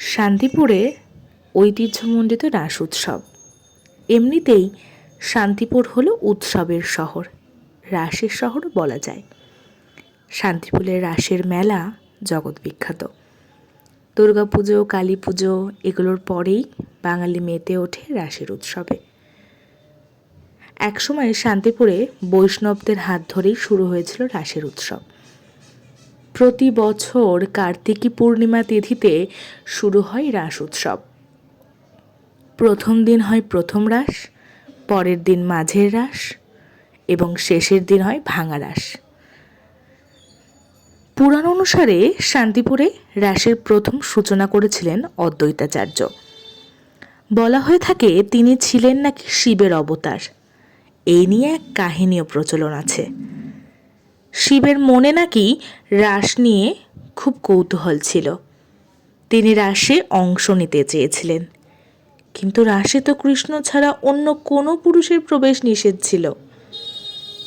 শান্তিপুরে ঐতিহ্যমণ্ডিত রাস উৎসব। এমনিতেই শান্তিপুর হলো উৎসবের শহর, রাসের শহর বলা যায়। শান্তিপুরের রাসের মেলা জগৎ বিখ্যাত। দুর্গাপুজো কালী পুজো এগুলোর পরেই বাঙালি মেতে ওঠে রাসের উৎসবে। একসময় শান্তিপুরে বৈষ্ণবদের হাত ধরেই শুরু হয়েছিল রাসের উৎসব। প্রতি বছর কার্তিকী পূর্ণিমা তিথিতে শুরু হয় রাস উৎসব। প্রথম দিন হয় প্রথম রাস, পরের দিন মাঝের রাস, এবং শেষের দিন হয় ভাঙা রাস। পুরাণ অনুসারে শান্তিপুরে রাসের প্রথম সূচনা করেছিলেন অদ্বৈতাচার্য। বলা হয়ে থাকে, তিনি ছিলেন নাকি শিবের অবতার। এই নিয়ে এক কাহিনীও প্রচলন আছে। শিবের মনে নাকি রাস নিয়ে খুব কৌতূহল ছিল। তিনি রাসে অংশ নিতে চেয়েছিলেন। কিন্তু রাসে তো কৃষ্ণ ছাড়া অন্য কোনো পুরুষের প্রবেশ নিষেধ ছিল।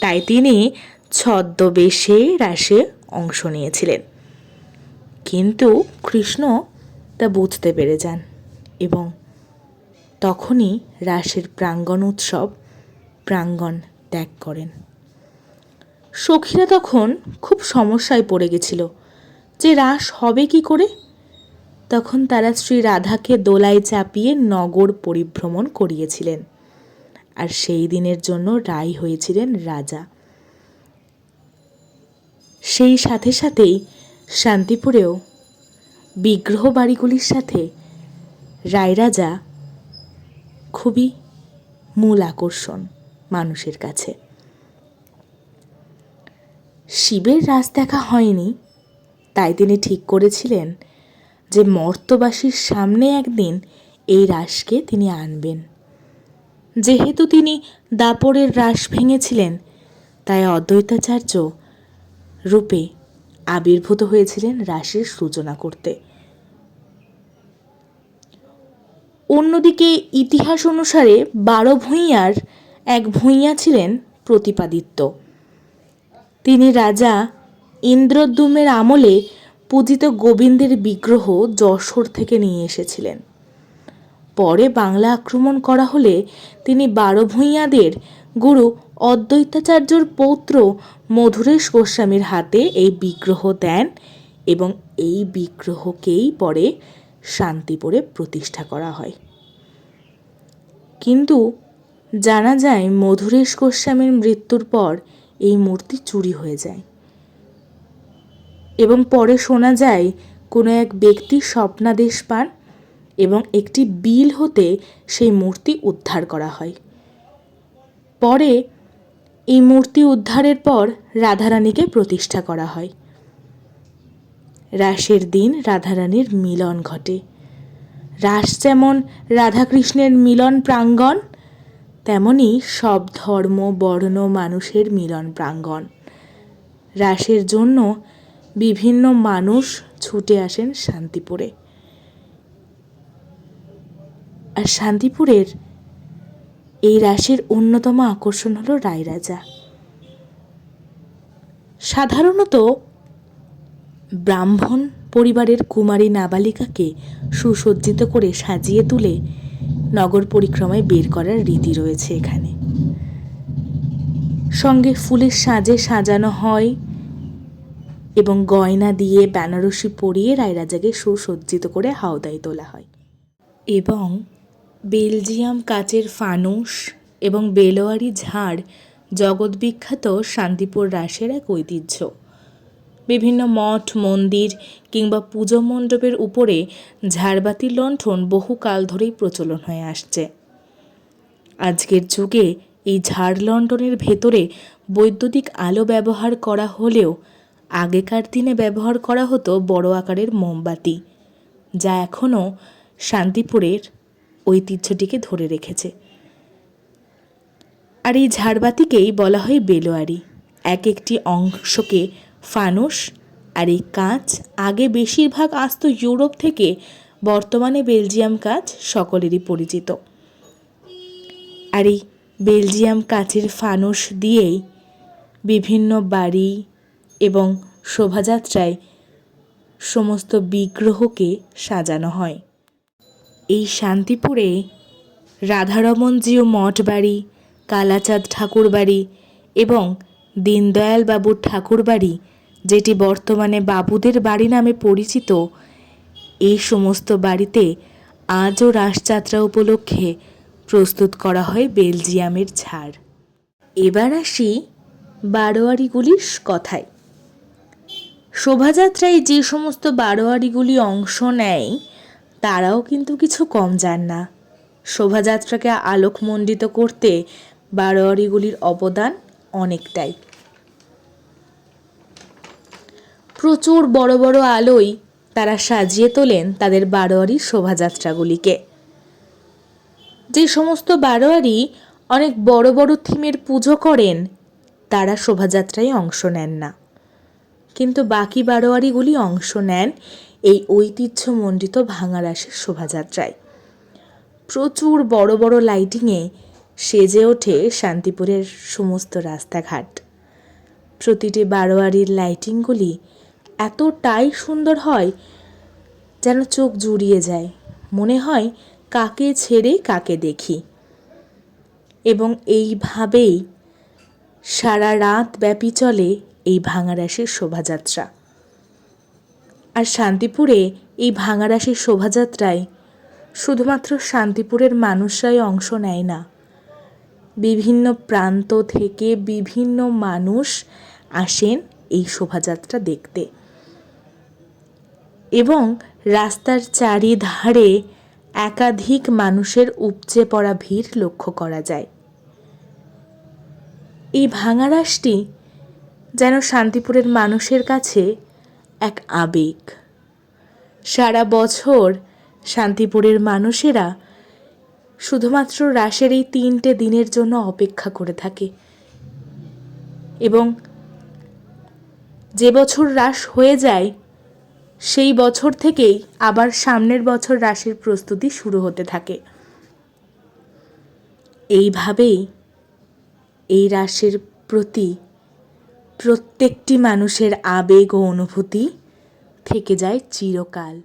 তাই তিনি ছদ্মবেশে রাসে অংশ নিয়েছিলেন। কিন্তু কৃষ্ণ তা বুঝতে পেরে যান এবং তখনই রাসের প্রাঙ্গণ উৎসব প্রাঙ্গণ ত্যাগ করেন। সখীরা তখন খুব সমস্যায় পড়ে গেছিল। যে রাস হবে কি করে? তখন তারা শ্রী রাধাকে দোলায় চাপিয়ে নগর পরিভ্রমণ করিয়েছিলেন। আর সেই দিনের জন্য রায় হয়েছিলেন রাজা। সেই সাথে সাথেই শান্তিপুরেও বিগ্রহ বাড়িগুলির সাথে রায়রাজা খুবই মূল আকর্ষণ মানুষের কাছে। শিবের রাস দেখা হয়নি। তাই তিনি ঠিক করেছিলেন যে মর্তবাসীর সামনে একদিন এই রাসকে তিনি আনবেন। যেহেতু তিনি দাপরের রাস ভেঙেছিলেন, তাই অদ্বৈতাচার্য রূপে আবির্ভূত হয়েছিলেন রাসের সূচনা করতে। অন্যদিকে ইতিহাস অনুসারে বারো ভূঁইয়ার এক ভূঁইয়া ছিলেন প্রতিপাদিত্য। তিনি রাজা ইন্দ্রদ্যুমের আমলে পূজিত গোবিন্দের বিগ্রহ যশোর থেকে নিয়ে এসেছিলেন। পরে বাংলা আক্রমণ করা হলে তিনি বারো ভূঁইয়াদের গুরু অদ্বৈতাচার্যর পৌত্র মধুরেশ গোস্বামীর হাতে এই বিগ্রহ দেন এবং এই বিগ্রহকেই পরে শান্তিপুরে প্রতিষ্ঠা করা হয়। কিন্তু জানা যায় মধুরেশ গোস্বামীর মৃত্যুর পর এই মূর্তি চুরি হয়ে যায়। এবং পরে শোনা যায়, কোনো এক ব্যক্তি স্বপ্নাদেশ পান এবং একটি বিল হতে সেই মূর্তি উদ্ধার করা হয়। পরে এই মূর্তি উদ্ধারের পর রাধারানীকে প্রতিষ্ঠা করা হয়। রাসের দিন রাধারানীর মিলন ঘটে। রাস যেমন রাধাকৃষ্ণের মিলন প্রাঙ্গণ তেমনি সব ধর্ম, বর্ণ, মানুষের মিলন প্রাঙ্গণ। রাসের জন্য বিভিন্ন মানুষ ছুটে আসেন শান্তিপুরে। আর শান্তিপুরের এই রাসের অন্যতম আকর্ষণ হলো রায়রাজা। সাধারণত ব্রাহ্মণ পরিবারের কুমারী নাবালিকাকে সুসজ্জিত করে সাজিয়ে তুলে নগর পরিক্রমায় বের করার রীতি রয়েছে এখানে। সঙ্গে ফুলের সাজে সাজানো হয় এবং গয়না দিয়ে বেনারসি পরিয়ে রায়রাজাকে সুসজ্জিত করে হাওদায় তোলা হয়। এবং বেলজিয়াম কাচের ফানুস এবং বেলোয়ারি ঝাড় জগৎবিখ্যাত শান্তিপুর রাসের এক ঐতিহ্য। বিভিন্ন মঠ, মন্দির কিংবা পুজো মণ্ডপের উপরে ঝাড়বাতির লণ্ঠন বহুকাল ধরেই প্রচলন হয়ে আসছে। আজকের যুগে এই ঝাড় লণ্ঠনের ভেতরে বৈদ্যুতিক আলো ব্যবহার করা হলেও আগেকার দিনে ব্যবহার করা হতো বড় আকারের মোমবাতি, যা এখনও শান্তিপুরের ঐতিহ্যটিকে ধরে রেখেছে। আর এই ঝাড়বাতিকেই বলা হয় বেলোয়ারি। এক একটি অংশকে ফানুস আর এই কাঁচ আগে বেশিরভাগ আসতো ইউরোপ থেকে বর্তমানে বেলজিয়াম কাঁচ সকলেরই পরিচিত। আর এই বেলজিয়াম কাচের ফানুস দিয়েই বিভিন্ন বাড়ি এবং শোভাযাত্রায় সমস্ত বিগ্রহকে সাজানো হয়। এই শান্তিপুরে রাধারমনজিও মঠ বাড়ি, কালাচাঁদ ঠাকুর বাড়ি এবং দীনদয়াল বাবুর ঠাকুর বাড়ি যেটি বর্তমানে বাবুদের বাড়ি নামে পরিচিত, এই সমস্ত বাড়িতে আজও রাসযাত্রা উপলক্ষে প্রস্তুত করা হয় বেলজিয়ামের ছাড়। এবার আসি বারোয়ারিগুলির কথায়। শোভাযাত্রায় যে সমস্ত বারোয়ারিগুলি অংশ নেয়, তারাও কিন্তু কিছু কম যান না। শোভাযাত্রাকে আলোকমণ্ডিত করতে বারোয়ারিগুলির অবদান অনেকটাই। প্রচুর বড় বড় আলোয় তারা সাজিয়ে তোলেন তাদের বারোয়ারি শোভাযাত্রাগুলিকে। যে সমস্ত বারোয়ারি অনেক বড় বড় থিমের পুজো করেন, তারা শোভাযাত্রায় অংশ নেন না। কিন্তু বাকি বারোয়ারিগুলি অংশ নেন এই ঐতিহ্যমণ্ডিত ভাঙারাসের শোভাযাত্রায়। প্রচুর বড় বড় লাইটিংয়ে সেজে ওঠে শান্তিপুরের সমস্ত রাস্তাঘাট। প্রতিটি বারোয়ারির লাইটিংগুলি এতটাই সুন্দর হয় যেন চোখ জুড়িয়ে যায়। মনে হয় কাকে ছেড়ে কাকে দেখি। এবং এইভাবেই সারা রাত ব্যাপী চলে এই ভাঙারাসের শোভাযাত্রা। আর শান্তিপুরে এই ভাঙারাসের শোভাযাত্রায় শুধুমাত্র শান্তিপুরের মানুষরাই অংশ নেয় না। বিভিন্ন প্রান্ত থেকে বিভিন্ন মানুষ আসেন এই শোভাযাত্রা দেখতে। এবং রাস্তার চারিধারে একাধিক মানুষের উপচে পড়া ভিড় লক্ষ্য করা যায়। এই ভাঙারাসটি যেন শান্তিপুরের মানুষের কাছে এক আবেগ। সারা বছর শান্তিপুরের মানুষেরা শুধুমাত্র রাসের এই তিনটে দিনের জন্য অপেক্ষা করে থাকে এবং যে বছর রাস হয়ে যায় সেই বছর থেকেই আবার সামনের বছর রাসের প্রস্তুতি শুরু হতে থাকে। এইভাবেই এই রাসের প্রতি প্রত্যেকটি মানুষের আবেগ ও অনুভূতি থেকে যায় চিরকাল।